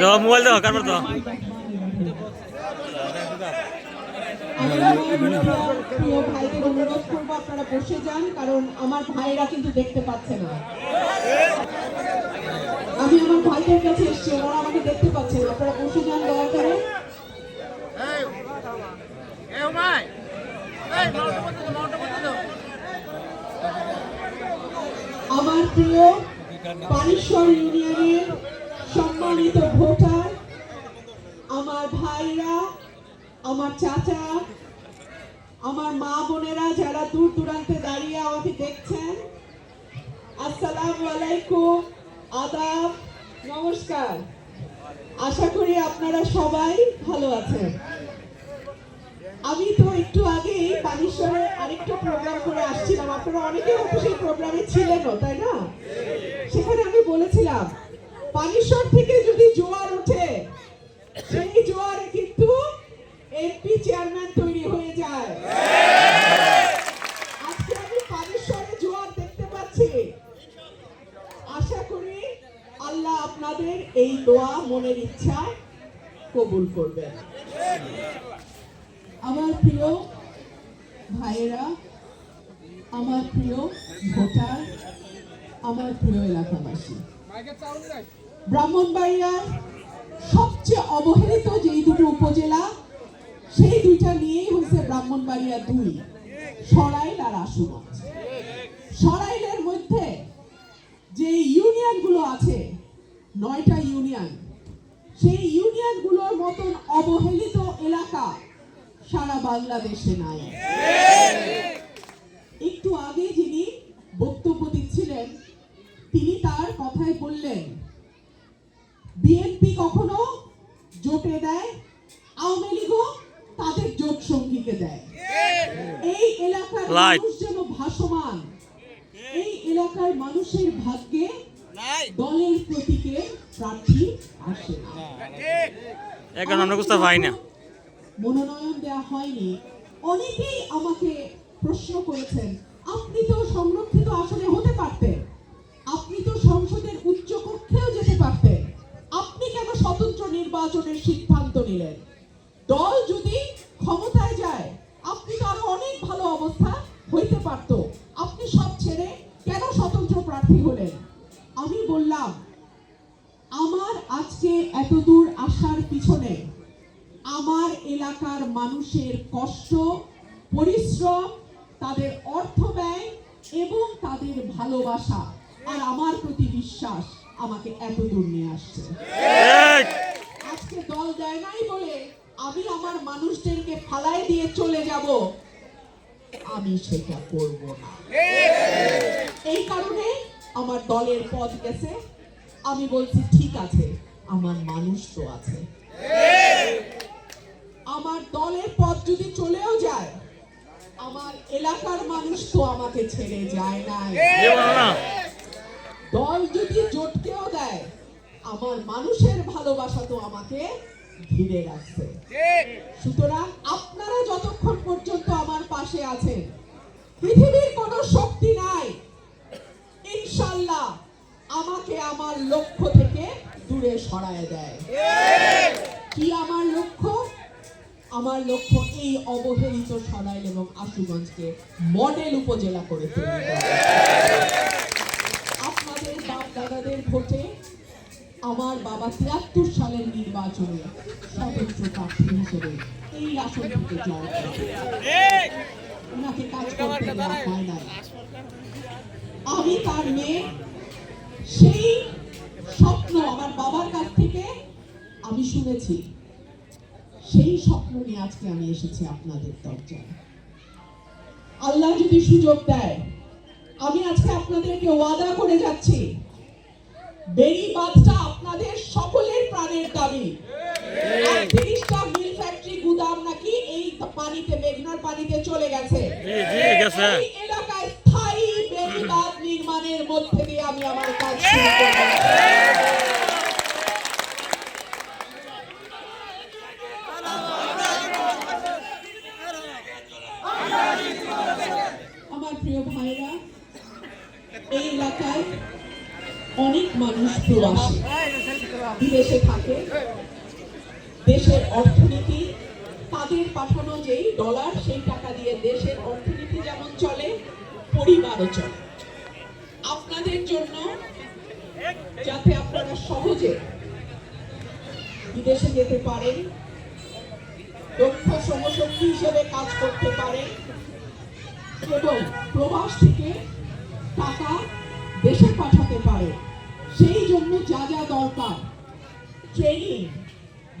দাও মোবাইল দাও কারবার দাও আপনারা বসে যান কারণ আমার ভাইরা কিন্তু দেখতে পাচ্ছে না আমি আমার ভাইদের কাছে এসছি ওরা আমাকে দেখতে পাচ্ছে না। আপনারা বসে যান দয়া করে। আমার প্রিয় সম্মানিত ভোটার, আমার ভাইরা, আমার চাচা, আমার মা বোনেরা যারা দূর দূরান্তে দাঁড়িয়ে আমাকে দেখছেন, আসসালামু আলাইকুম, আদাব, নমস্কার। আশা করি আপনারা সবাই ভালো আছেন। আমি তো একটু আগে আসছিলাম আপনারা অনেকে সেই প্রোগ্রামে ছিলেনও, তাই না? সেখানে আমি বলেছিলাম পানিশ্বর থেকে যদি জোয়ার ওঠে, সেই জোয়ারে কিন্তু এমপি চেয়ারম্যান তৈরি হয়ে যায়। আজকে আমি পানিশ্বরে জোয়ার দেখতে পাচ্ছি। আশা করি আল্লাহ আপনাদের এই দোয়া মনের ইচ্ছা কবুল করবেন। আমার প্রিয় ভাইয়েরা আমার প্রিয় ভোটার, আমার প্রিয় এলাকাবাসী। ব্রাহ্মণবাড়িয়ার সবচেয়ে অবহেলিত যেই দুটো উপজেলা, সেই দুইটা নিয়েই হয়েছে ব্রাহ্মণবাড়িয়া দুই, সরাইল আর আশুগঞ্জ। সরাইলের মধ্যে যে ইউনিয়নগুলো আছে, নয়টা ইউনিয়ন, সেই ইউনিয়নগুলোর মতন অবহেলিত এলাকা সারা বাংলাদেশে নাই। একটু আগে যিনি বক্তব্য দিচ্ছিলেন তিনি তার কথায় বললেন বিএনপি কখনো জোটে দেয় আওয়ামী লীগও তাদের জোট সঙ্গীকে দেয়। এই এলাকার মানুষ যেন ভাসমান এই এলাকার মানুষের ভাগ্যে দলের প্রতীকে প্রার্থী আসে। এখন না। মনোনয়ন দেওয়া হয়নি। অনেকেই আমাকে প্রশ্ন করেছেন আপনি তো সংরক্ষিত আসনে হতে পারতেন। আপনি তো সংসদের উচ্চ কক্ষেও যেতে পারতেন। আপনি কেন স্বতন্ত্র নির্বাচনের সিদ্ধান্ত নিলেন? দল যদি ক্ষমতায় যায়, আপনি তো আরও অনেক ভালো অবস্থা হইতে পারতো। আপনি সব ছেড়ে কেন স্বতন্ত্র প্রার্থী হলেন? আমি বললাম, আমার আজকে এত দূর আসার পিছনে আমার এলাকার মানুষের কষ্ট, পরিশ্রম তাদের অর্থ ব্যয় এবং তাদের ভালোবাসা। আর আমার প্রতি বিশ্বাস আমাকে এত দূর নিয়ে আসছে। আজকে দল দেয় নাই বলে আমি আমার মানুষদেরকে ফালাই দিয়ে চলে যাব আমি সেটা করব না। এই কারণে আমার দলের পথ গেছে। আমি বলছি ঠিক আছে আমার মানুষ তো আছে। আমার দলের পথ যদি চলেও যায় আমার এলাকার মানুষ তো আমাকে ছেড়ে যায় না দল যদি জোটকেও দেয় আমার মানুষের ভালোবাসা তো আমাকে ঘিরে রাখছে। সুতরাং আপনারা যতক্ষণ পর্যন্ত আমার পাশে আছেন পৃথিবীর কোনো শক্তি নাই। ইনশাল্লাহ আমাকে আমার লক্ষ্য থেকে দূরে সরায় দেয়। কি আমার লক্ষ্য এই অবহেলিত সরাইল এবং আশুগঞ্জকে মডেল উপজেলা করে আপনাদের বাপ দাদাদের ভোটে আমার বাবা তিয়াত্তর সালের নির্বাচনে স্বতন্ত্র প্রার্থী হিসেবে এই আসন থেকে ওনাকে কাজ করতে হয় আমি তার মেয়ে, সেই স্বপ্ন আমার বাবার কাছ থেকে আমি শুনেছি। সেই স্বপ্ন নিয়ে আজকে আমি এসেছি আপনাদের দরজায়। আল্লাহ যদি সুযোগ দেয় আমি আজকে আপনাদেরকে ওয়াদা করে যাচ্ছি বেরি বাঁধটা আপনাদের সকলের প্রাণের দাবি। তিরিশটা মিল ফ্যাক্টরি গুদাম নাকি এই পানিতে মেঘনার পানিতে চলে গেছে। এই এলাকায় স্থায়ী বেরি বাঁধ নির্মাণের মধ্যে দিয়ে আমি আমার কাজ শুরু করব। প্রবাসী বিদেশে থাকে। দেশের অর্থনীতি, তাদের পাঠানো যেই ডলার সেই টাকা দিয়ে দেশের অর্থনীতি যেমন চলে, পরিবারও চলে। আপনাদের জন্য, যাতে আপনারা সহজে বিদেশে যেতে পারেন, দক্ষ শ্রমশক্তি হিসেবে কাজ করতে পারেন, এবং প্রবাস থেকে টাকা ট্রেনিং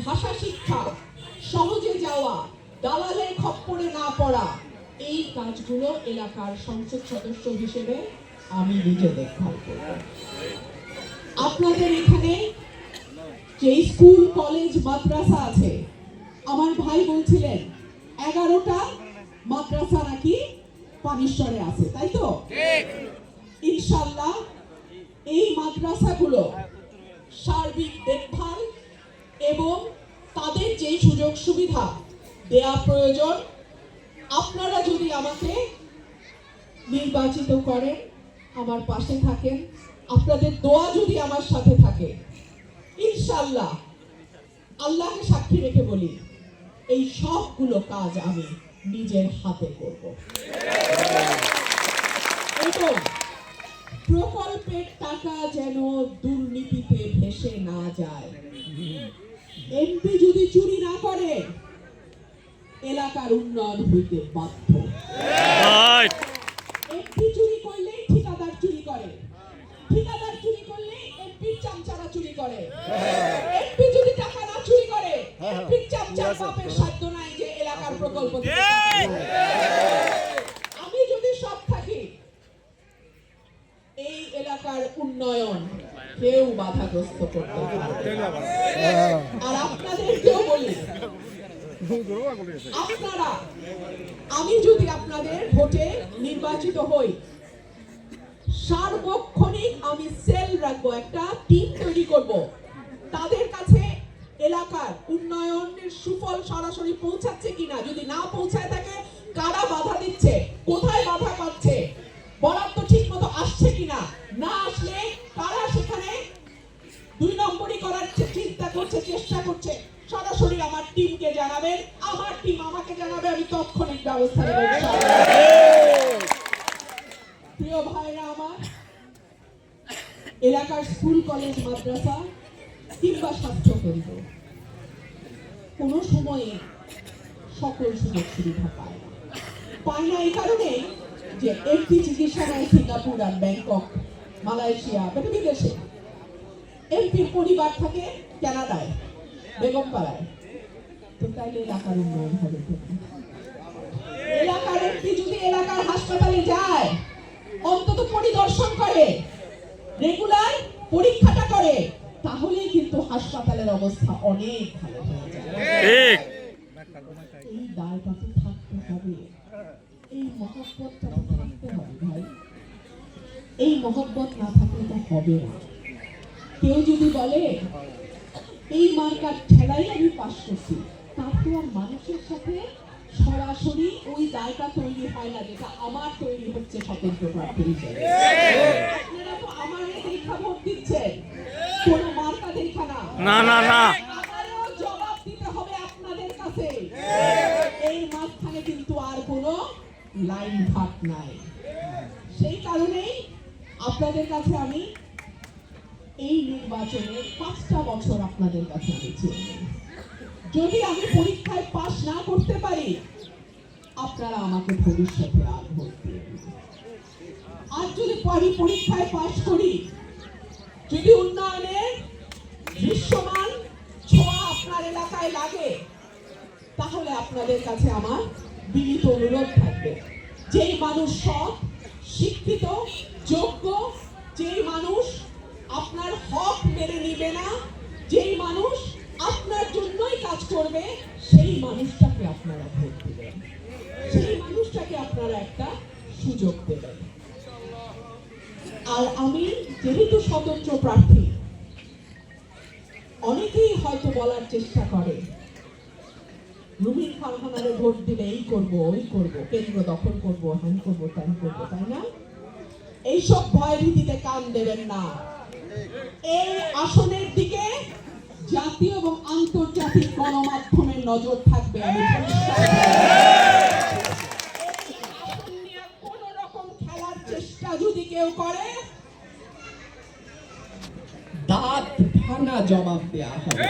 ভাষা শিক্ষা সহজে যাওয়া দালালের খপ্পরে না পড়া এই কাজগুলো এলাকার সংসদ সদস্য হিসেবে আমি নিজে দেখভাল করব আপনাদের এখানে যে স্কুল কলেজ মাদ্রাসা আছে আমার ভাই বলছিলেন এগারোটা মাদ্রাসা নাকি পানিশ্বরে আছে তাই তো? ইনশাল্লাহ এই মাদ্রাসাগুলো সার্বিক দেখভাল এবং তাদের যেই সুযোগ সুবিধা দেয়া প্রয়োজন, আপনারা যদি আমাকে নির্বাচিত করেন, আমার পাশে থাকেন, আপনাদের দোয়া যদি আমার সাথে থাকে ইনশাল্লাহ আল্লাহকে সাক্ষী রেখে বলি, এই সবগুলো কাজ আমি নিজের হাতে করব। এবং প্রকল্পের টাকা যেন দুর্নীতিতে ভেসে না যায়। এমপি যদি চুরি না করে এলাকার উন্নয়ন হইতে বাধ্য। এমপি চুরি করলে ঠিকাদার চুরি করে। ঠিকাদার চুরি করলে এমপির চামচারা চুরি করে। এমপি যদি টাকা না চুরি করে এমপির চামচার বাপের সাধ্য নাই যে এলাকার প্রকল্প দিতে পারবে। আমি যদি সব থাকি এই এলাকার উন্নয়ন কেউ বাধাগ্রস্ত করতে পারবে আর আপনাদেরকেও বলি, আপনারা, আমি যদি আপনাদের ভোটে নির্বাচিত হই, সার্বক্ষণিক আমি সেল রাখব, একটা টিম তৈরি করব। তাদের কাছে এলাকার উন্নয়নের সুফল সরাসরি পৌঁছাচ্ছে কিনা, যদি না পৌঁছায় থাকে, কারা বাধা দিচ্ছে, কোথায় বাধা পাচ্ছে বরাদ্দ ঠিক মতো আসছে কিনা, না আসলে কারা সেখানে দুই নম্বরই করার চে- চিন্তা করছে চেষ্টা করছে। সরাসরি আমার টিমকে জানাবেন। আমার টিম আমাকে জানাবে আমি তৎক্ষণিক ব্যবস্থা নেব। প্রিয় ভাইরা আমার এলাকার স্কুল কলেজ মাদ্রাসা কিংবা স্বাস্থ্য কেন্দ্র কোনো সময়ে সকল সুযোগ সুবিধা পায় না। পায় না এই কারণে যে একটি চিকিৎসা নেয় সিঙ্গাপুর আর ব্যাংকক মালয়েশিয়া বা বিদেশে এমপির পরিবার থাকে কানাডায় বেগমপাড়ায় তো তাইলে এলাকার উন্নয়ন হবে এলাকার এমপি যদি এলাকার হাসপাতালে যায় অন্তত পরিদর্শন করে রেগুলার পরীক্ষাটা করে তাহলেই কিন্তু হাসপাতালের অবস্থা অনেক ভালো হয়ে যায়। ঠিক। এই দায়টা তো থাকতে হবে। এই মহব্বতটা তো থাকতে হবে ভাই। এই মহব্বত না থাকলে তো হবে না। কেউ যদি বলে এই মার্কার ঠেলাই আমি পাশ করছি। তার তো আর মানুষের সাথে সরাসরি ওই দায়টা তৈরি হয় না যেটা আমার তৈরি হচ্ছে স্বতন্ত্র প্রার্থী হিসেবে। আপনারা তো আমার দেখা ভোট দিচ্ছেন। কোনো মার্কা দেখা না। না না না। আমারও জবাব দিতে হবে আপনাদের কাছে। এই মাঝখানে কিন্তু আর কোনো লাইন ভাগ নাই। সেই কারণেই আপনাদের কাছে আমি এই নির্বাচনে পাঁচটা বছর আপনাদের কাছে আমি চেয়ে যদি আমি পরীক্ষায় পাশ না করতে পারি, আপনারা আমাকে ভবিষ্যতে আর ভোট আর যদি পরি পরীক্ষায় পাশ করি, যদি উন্নয়নের দৃশ্যমান ছোঁয়া আপনার এলাকায় লাগে, তাহলে আপনাদের কাছে আমার বিনীত অনুরোধ থাকবে। যেই মানুষ সৎ, শিক্ষিত, যোগ্য, যেই মানুষ আপনার হক মেনে নিবে না। যেই মানুষ আপনার জন্যই কাজ করবে, সেই মানুষটাকে আপনারা ভোট দেবেন। সেই মানুষটাকে আপনারা একটা সুযোগ দেবেন। আর আমি যেহেতু স্বতন্ত্র প্রার্থী, অনেকেই হয়তো বলার চেষ্টা করে রুমিন ফারহানারে ভোট দিলে এই করব, ওই করব, কেন্দ্র দখল করব, হ্যান করব, ত্যান করব, তাই না? এইসব ভয় ভীতিতে কান দেবেন না। এই আসনের দিকে জাতীয় এবং আন্তর্জাতিক গণমাধ্যমের নজর থাকবে কেউ করে, দাঁত ভাঙা জবাব দেয়া হবে।